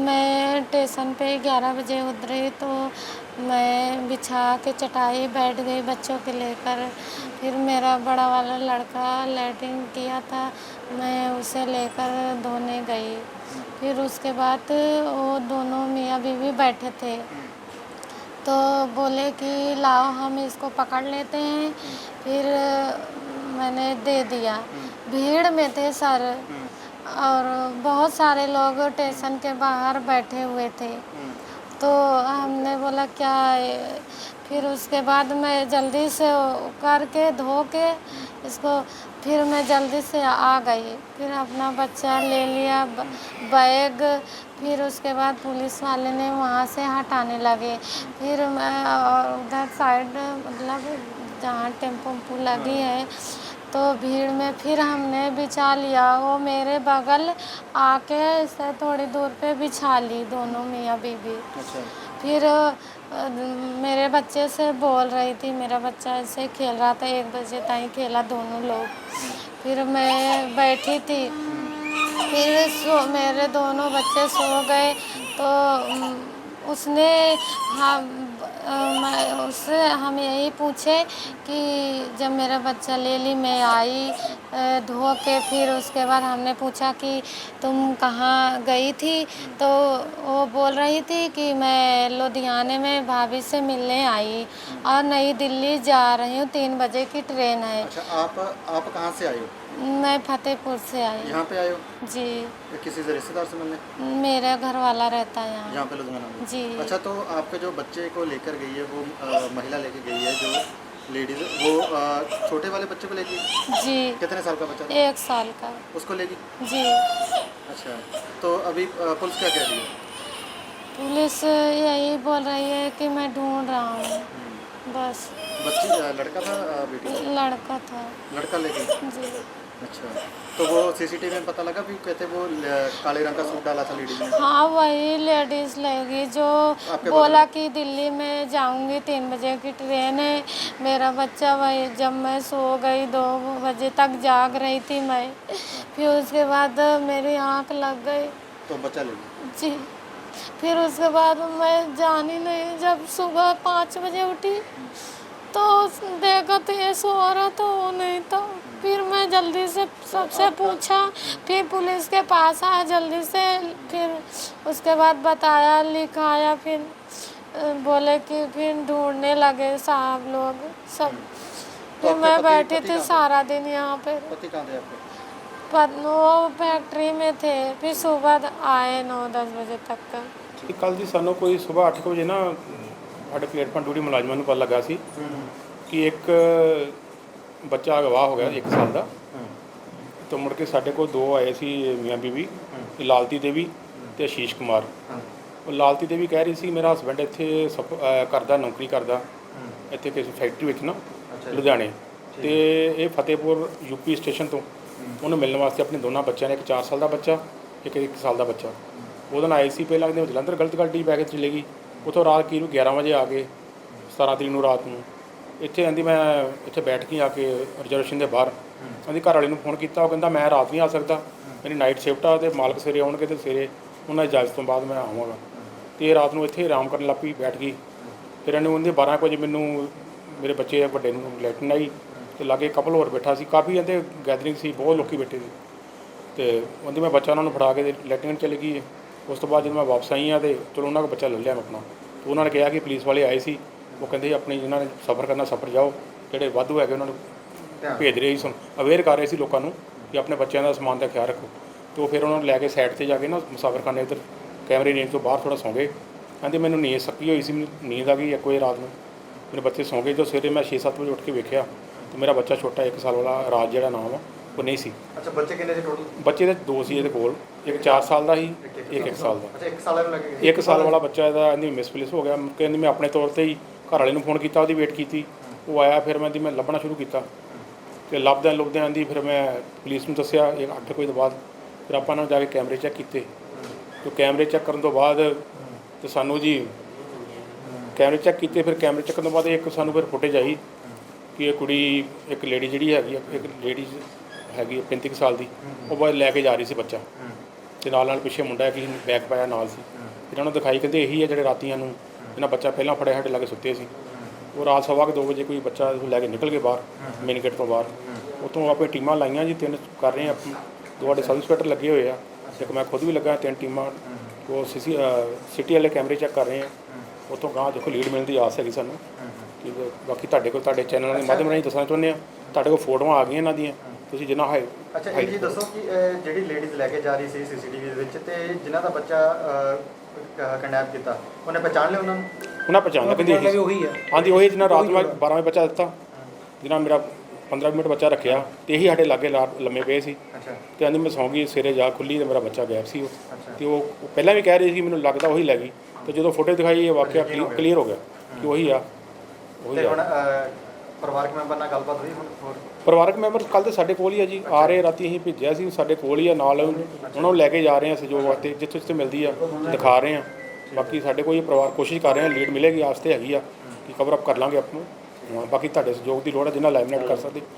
Station पे ग्यारह बजे उतरी तो मैं बिछा के चटाई बैठ गई बच्चों के लेकर। फिर मेरा बड़ा वाला लड़का लैट्रिन किया था, मैं उसे लेकर धोने गई। फिर उसके बाद वो दोनों मियाँ बीवी बैठे थे। तो बोले कि लाओ हम इसको पकड़ लेते हैं। फिर मैंने दे दिया। भीड़ में थे सर। और बहुत सारे लोग स्टेशन के बाहर बैठे हुए थे। तो हमने बोला क्या है? फिर उसके बाद मैं जल्दी से करके धो के इसको फिर मैं जल्दी से आ गई। फिर अपना बच्चा ले लिया बैग। फिर उसके बाद पुलिस वाले ने वहाँ से हटाने लगे। फिर मैं और उधर साइड मतलब जहाँ टेंपो लगी है तो भीड़ में फिर हमने बिछा लिया। वो मेरे बगल आके इससे थोड़ी दूर पे बिछा ली दोनों मियाँ बीबी। अच्छा। फिर मेरे बच्चे से बोल रही थी मेरा बच्चा ऐसे खेल रहा था एक बजे ताई खेला दोनों लोग। फिर मैं बैठी थी। फिर सो मेरे दोनों बच्चे सो गए। तो उसने अ, मैं उससे, हम यही पूछे कि जब मेरा बच्चा ले ली मैं आई धो के फिर उसके बाद हमने पूछा कि तुम कहाँ गई थी? तो वो बोल रही थी कि मैं लुधियाने में भाभी से मिलने आई और नई दिल्ली जा रही हूँ, तीन बजे की ट्रेन है। अच्छा आप आप कहाँ से आई हो? मैं फतेहपुर से आई। यहाँ पे आए हो? जी। किसी से रिश्तेदार से मिलने? मेरा घर वाला रहता है यहाँ। यहाँ पे लुधियाना में? जी। अच्छा तो आपके जो बच्चे को लेकर गई है वो अ, महिला लेके गई है जो लेडीज़ वो छोटे वाले बच्चे को लेगी? जी। कितने साल का बच्चा था? एक साल का। उसको लेगी? जी। अच्छा तो अभी पुलिस क्या कह रही है? पुलिस यही बोल रही है कि मैं ढूंढ रहा हूँ। हम्म। बस। बच्ची लड़का था बेटी लड़का था। लड़का लेके? जी। अच्छा। तो वो सीसीटीवी में पता लगा भी कहते वो काले रंग का सूट डाला था लेडीज़ ने? हाँ वही लेडीज़ लेगी जो बोला कि दिल्ली में जाऊँगी तीन बजे की ट्रेन है। मेरा बच्चा वही जब मैं सो गई दो बजे तक जाग रही थी मैं। फिर उसके बाद मेरी आँख लग गई। तो बच्चा ले जी। फिर उसके बाद मैं जानी नहीं जब सुबह पाँच बजे उठी तो देखा तो ये सो रहा तो वो नहीं था। फिर मैं जल्दी से सबसे पूछा फिर पुलिस के पास आया जल्दी से फिर उसके बाद बताया लिखाया फिर बोले कि फिर ढूँढने लगे साहब लोग सब। फिर मैं बैठी थी सारा दिन यहाँ पे। वो फैक्ट्री में थे फिर सुबह आए नौ दस बजे तक। कल जी सनो कोई सुबह आठ बजे ना ਸਾਡੇ ਪਲੇਟਫਾਰਮ ਡਿਊਟੀ ਮੁਲਾਜ਼ਮਾਂ ਨੂੰ ਪਤਾ ਲੱਗਾ ਸੀ ਕਿ ਇੱਕ ਬੱਚਾ ਅਗਵਾ ਹੋ ਗਿਆ 1 ਸਾਲ ਦਾ। ਤਾਂ ਮੁੜ ਕੇ ਸਾਡੇ ਕੋਲ ਦੋ ਆਏ ਸੀ ਮੀਆਂ ਇਹ ਲਾਲਤੀ ਦੇਵੀ ਤੇ ਆਸ਼ੀਸ਼ ਕੁਮਾਰ। ਉਹ ਲਾਲਤੀ ਦੇਵੀ ਕਹਿ ਰਹੀ ਸੀ ਮੇਰਾ ਹਸਬੰਡ ਇੱਥੇ ਕਰਦਾ ਨੌਕਰੀ ਕਰਦਾ। ਇੱਥੇ ਕਿਸੇ ਫੈਕਟਰੀ ਵਿੱਚ ਨਾ। ਲੁਧਿਆਣੇ। ਤੇ ਇਹ ਫਤਿਹਪੁਰ ਯੂਪੀ ਸਟੇਸ਼ਨ ਤੋਂ ਉਹਨੂੰ ਮਿਲਣ ਵਾਸਤੇ ਆਪਣੇ ਦੋਨਾਂ ਬੱਚਿਆਂ ਨੇ ਇੱਕ 4 ਸਾਲ ਦਾ ਬੱਚਾ ਇੱਕ 1 ਸਾਲ ਦਾ ਬੱਚਾ। ਉਹਦੇ ਨਾਲ ਆਈ ਸੀ ਪਹਿਲਾਂ ਉਹ ਜਲੰਧਰ ਗਲਤ ਗੱਡੀ ਪੈ ਕੇ ਚਲੇ ਗਈ। ਉੱਥੋਂ ਰਾਤ ਕੀ ਨੂੰ 11 ਵਜੇ ਆ ਗਏ 17 ਤਰੀਕ ਨੂੰ ਰਾਤ ਨੂੰ, ਇੱਥੇ ਆਂਦੀ ਮੈਂ ਇੱਥੇ ਬੈਠ ਕੇ ਆ ਕੇ ਰਿਜ਼ਰਵੇਸ਼ਨ ਦੇ ਬਾਹਰ, ਆਂਦੀ ਘਰ ਵਾਲੇ ਨੂੰ ਫੋਨ ਕੀਤਾ, ਉਹ ਕਹਿੰਦਾ ਮੈਂ ਰਾਤ ਨਹੀਂ ਆ ਸਕਦਾ, ਮੇਰੀ ਨਾਈਟ ਸ਼ਿਫਟ ਆ ਤੇ ਮਾਲਕ ਸਵੇਰੇ ਆਉਣਗੇ ਤੇ ਸਵੇਰੇ ਉਹਨਾਂ ਦੀ ਇਜਾਜ਼ਤ ਤੋਂ ਬਾਅਦ ਮੈਂ ਆਵਾਂਗਾ। ਤੇ ਰਾਤ ਨੂੰ ਇੱਥੇ ਆਰਾਮ ਕਰਨ ਲੱਗ ਪਈ, ਬੈਠ ਗਈ। ਫਿਰ ਇਹਨੇ ਉਹਦੇ 12 ਕੁ ਵਜੇ ਮੈਨੂੰ, ਮੇਰੇ ਬੱਚੇ ਵੱਡੇ ਨੂੰ ਲੈਟਨ ਆਈ ਤੇ ਲਾਗੇ ਕਪਲ ਹੋਰ ਬੈਠਾ ਸੀ, ਕਾਫੀ ਇਹਦੇ ਗੈਦਰਿੰਗ ਸੀ, ਬਹੁਤ ਲੋਕੀ ਬੈਠੇ ਸੀ। ਤੇ ਉਹਦੀ ਮੈਂ ਬੱਚਾ ਉਹਨਾਂ ਨੂੰ ਫੜਾ ਕੇ ਲੈਟਰਿੰਗ ਚਲੇ ਗਈ। ਉਸ ਤੋਂ ਬਾਅਦ ਜਦੋਂ ਮੈਂ ਵਾਪਸ ਆਈ ਆ ਤੇ ਚਲੋ ਉਹਨਾਂ ਕੋਲ ਬੱਚਾ ਲੈ ਲਿਆ ਮੈਂ ਆਪਣਾ। ਤੇ ਉਹਨਾਂ ਨੇ ਕਿਹਾ ਕਿ ਪੁਲਿਸ ਵਾਲੇ ਆਏ ਸੀ। ਉਹ ਕਹਿੰਦੇ ਆਪਣੀ ਜਿਹਨਾਂ ਨੇ ਸਫ਼ਰ ਕਰਨਾ ਸਫ਼ਰ ਜਾਓ। ਜਿਹੜੇ ਵਾਧੂ ਹੈਗੇ ਉਹਨਾਂ ਨੂੰ। ਭੇਜ ਰਹੇ ਸੀ। ਅਵੇਅਰ ਕਰ ਰਹੇ ਸੀ ਲੋਕਾਂ ਨੂੰ ਕਿ ਆਪਣੇ ਬੱਚਿਆਂ ਦਾ ਸਮਾਨ ਦਾ ਖਿਆਲ ਰੱਖੋ। ਤੇ ਉਹ ਫਿਰ ਉਹਨਾਂ ਨੂੰ ਲੈ ਕੇ ਸਾਈਡ ਤੇ ਜਾ ਕੇ ਨਾ ਮੁਸਾਫਰਖਾਨੇ ਇੱਧਰ ਕੈਮਰੇ ਨੀਂਦ ਤੋਂ ਬਾਹਰ ਥੋੜਾ ਸੌਂ ਗਏ। ਕਹਿੰਦੇ ਮੈਨੂੰ ਨੀਂਦ ਸੱਕੀ ਹੋਈ ਸੀ। ਮੈਨੂੰ ਨੀਂਦ ਆ ਗਈ ਇੱਕ ਵਜੇ ਰਾਤ ਨੂੰ। ਮੇਰੇ ਬੱਚੇ ਸੌਂ ਗਏ। ਜਦੋਂ ਸਵੇਰੇ ਮੈਂ 6-7 ਵਜੇ ਉੱਠ ਕੇ ਵੇਖਿਆ ਤੇ ਮੇਰਾ ਬੱਚਾ ਛੋਟਾ 1 ਸਾਲ ਵਾਲਾ ਰਾਜ ਜਿਹੜਾ ਨਾਮ ਆ ਉਹ ਨਹੀਂ ਸੀ। ਅੱਛਾ ਬੱਚੇ ਕਿੰਨੇ ਸੀ ਟੋਟਲ ਬੱਚੇ ਦੇ ਦੋ ਸੀ ਇਹਦੇ ਕੋਲ। ਇੱਕ 4 ਸਾਲ ਦਾ ਸੀ ਇੱਕ 1 ਸਾਲ ਦਾ। ਅੱਛਾ ਇੱਕ ਸਾਲ ਨੂੰ ਲੱਗੇ ਇੱਕ ਸਾਲ ਵਾਲਾ ਬੱਚਾ ਇਹਦਾ ਇਹਦੀ ਮਿਸਪਲੇਸ ਹੋ ਗਿਆ। ਕਹਿੰਦੀ ਮੈਂ ਆਪਣੇ ਤੌਰ ਤੇ ਹੀ ਘਰ ਵਾਲੇ ਨੂੰ ਫੋਨ ਕੀਤਾ ਉਹਦੀ ਵੇਟ ਕੀਤੀ। ਉਹ ਆਇਆ ਫਿਰ ਮੈਂ ਦੀ ਮੈਂ ਲੱਭਣਾ ਸ਼ੁਰੂ ਕੀਤਾ। ਤੇ ਲੱਭਦਿਆਂ ਲੱਭਦਿਆਂ ਆਂਦੀ ਫਿਰ ਮੈਂ ਪੁਲਿਸ ਨੂੰ ਦੱਸਿਆ ਇਹ ਅੱਠ ਕੋਈ ਤੋਂ ਬਾਅਦ। ਫਿਰ ਆਪਾਂ ਨਾਲ ਜਾ ਕੇ ਕੈਮਰੇ ਚੈੱਕ ਕੀਤੇ। ਤੇ ਕੈਮਰੇ ਚੈੱਕ ਕਰਨ ਤੋਂ ਬਾਅਦ ਤੇ ਸਾਨੂੰ ਜੀ ਕੈਮਰੇ ਚੈੱਕ ਕੀਤੇ ਫਿਰ ਕੈਮਰੇ ਚੈੱਕ ਕਰਨ ਤੋਂ ਬਾਅਦ ਇੱਕ ਸਾਨੂੰ ਫਿਰ ਫੁਟੇਜ ਆਈ ਕਿ ਇਹ ਕੁੜੀ ਇੱਕ ਲੇਡੀ ਜਿਹੜੀ ਹੈਗੀ ਇੱਕ ਲੇਡੀ ਹੈਗੀ ਆ 35 ਕੁ ਸਾਲ ਦੀ ਉਹ ਬਾਹਰ ਲੈ ਕੇ ਜਾ ਰਹੀ ਸੀ ਬੱਚਾ। ਤੇ ਨਾਲ ਨਾਲ ਪਿੱਛੇ ਮੁੰਡਾ ਕਿ ਬੈਗ ਪਾਇਆ ਨਾਲ ਸੀ। ਇਹਨਾਂ ਨੂੰ ਦਿਖਾਈ ਕਹਿੰਦੇ ਇਹੀ ਹੈ ਜਿਹੜੇ ਰਾਤੀਆਂ ਨੂੰ ਇਹਨਾਂ ਬੱਚਾ ਪਹਿਲਾਂ ਫੜਿਆ ਸਾਡੇ ਲਾਗੇ ਸੁੱਤੇ ਸੀ। ਉਹ ਰਾਤ ਸਵਾ ਕੁ ਦੋ ਵਜੇ ਕੋਈ ਬੱਚਾ ਲੈ ਕੇ ਨਿਕਲ ਕੇ ਬਾਹਰ ਮੇਨ ਗੇਟ ਤੋਂ ਬਾਹਰ। ਉਤੋਂ ਆਪੇ ਟੀਮਾਂ ਲਾਈਆਂ ਜੀ ਤਿੰਨ ਕਰ ਰਹੇ ਆ ਸਾਡੇ ਸਬ ਇੰਸਪੈਕਟਰ ਲੱਗੇ ਹੋਏ ਆ। ਇੱਕ ਮੈਂ ਖੁਦ ਵੀ ਲੱਗਾ ਤਿੰਨ ਟੀਮਾਂ। ਉਹ ਸੀਸੀ ਸਿਟੀ ਵਾਲੇ ਕੈਮਰੇ ਚੈੱਕ ਕਰ ਰਹੇ ਆ। ਉਤੋਂ ਗਾਂ ਦੇਖੋ ਲੀਡ ਮਿਲਣ ਦੀ ਆਸ ਹੈਗੀ ਸਾਨੂੰ। ਕਿ ਬਾਕੀ ਤੁਹਾਡੇ ਕੋਲ ਤੁਹਾਡੇ ਚੈਨਲ ਦੇ ਮਾਧਿਅਮ ਰਾਹੀਂ ਦੱਸਣਾ ਚਾਹੁੰਦੇ ਆ। ਤੁਹਾਡੇ ਕੋਲ ਫੋਟੋਆਂ ਆ ਗਈਆਂ ਇਹਨਾਂ ਦੀਆਂ। ਤੁਸੀਂ ਜਿੰਨਾ ਹੈ ਅੱਛਾ ਇਹ ਜੀ ਦੱਸੋ ਕਿ ਅਹ, ਜਿਹੜੀ ਲੇਡੀਜ਼ ਲੈ ਕੇ ਜਾ ਰਹੀ ਸੀ ਸੀਸੀਟੀਵੀ ਦੇ ਵਿੱਚ ਤੇ ਜਿਨ੍ਹਾਂ ਦਾ ਬੱਚਾ ਕਨੈਪ ਕੀਤਾ ਉਹਨੇ ਪਛਾਣ ਲਿਆ ਉਹਨਾਂ ਨੂੰ? ਉਹਨਾਂ ਪਛਾਣ ਕਹਿੰਦੀ ਇਹੀ ਉਹੀ ਹੈ ਹਾਂਜੀ ਉਹੀ ਜਿਹਨਾਂ ਰਾਤ ਨੂੰ ਮੈਂ 12 ਵਜੇ ਬੱਚਾ ਦਿੱਤਾ ਜਿਹਨਾਂ ਮੇਰਾ 15 ਮਿੰਟ ਬੱਚਾ ਰੱਖਿਆ ਤੇ ਇਹੀ ਸਾਡੇ ਲਾਗੇ ਲਾ- ਲੰਮੇ ਪਏ ਸੀ। ਅੱਛਾ। ਤੇ ਆਂਦੀ ਮੈਂ ਸੌਂ ਗਈ ਸਵੇਰੇ ਜਾ ਖੁੱਲੀ ਤੇ ਮੇਰਾ ਬੱਚਾ ਗਾਇਬ ਸੀ ਉਹ। ਅੱਛਾ। ਤੇ ਉਹ ਉਹ ਪਹਿਲਾਂ ਵੀ ਕਹਿ ਰਹੀ ਸੀ ਮੈਨੂੰ ਲੱਗਦਾ ਉਹੀ ਲੈ ਗਈ। ਤੇ ਜਦੋਂ ਫੋਟੋ ਦਿਖਾਈ ਇਹ ਵਾਕਿਆ ਕਲੀਅਰ ਹੋ ਗਿਆ। ਕਿ ਉਹੀ ਆ। ਉਹੀ ਤੇ ਆ। ਹੁਣ ਅਹ, ਪਰਿਵਾਰਕ ਮੈਂਬਰ ਨਾਲ ਗੱਲਬਾਤ ਹੋਈ ਹੁਣ ਹੋਰ? ਪਰਿਵਾਰਕ ਮੈਂਬਰ ਕੱਲ ਤੇ ਸਾਡੇ ਕੋਲ ਹੀ ਆ ਜੀ। ਆ ਰਹੇ ਰਾਤੀ ਅਸੀਂ ਭੇਜਿਆ ਸੀ ਸਾਡੇ ਕੋਲ ਹੀ ਆ ਨਾਲ ਉਹਨਾਂ ਨੂੰ ਲੈ ਕੇ ਜਾ ਰਹੇ ਆ ਸਹਿਯੋਗ ਵਾਸਤੇ ਜਿੱਥੇ ਜਿੱਥੇ ਮਿਲਦੀ ਆ ਦਿਖਾ ਰਹੇ ਆ। ਬਾਕੀ ਸਾਡੇ ਕੋਲ ਇਹ ਪਰਿਵਾਰ ਕੋਸ਼ਿਸ਼ ਕਰ ਰਹੇ ਆ ਲੀਡ ਮਿਲੇਗੀ ਆਸਤੇ ਹੈਗੀ ਆ ਕਿ ਕਵਰ ਅਪ ਕਰ ਲਾਂਗੇ ਆਪਾਂ ਨੂੰ। ਬਾਕੀ ਤੁਹਾਡੇ ਸਹਿਯੋਗ ਦੀ ਲੋੜ ਹੈ ਜਿੰਨਾ ਲਾਈਮਲਾਈਟ ਕਰ ਸਕਦੇ।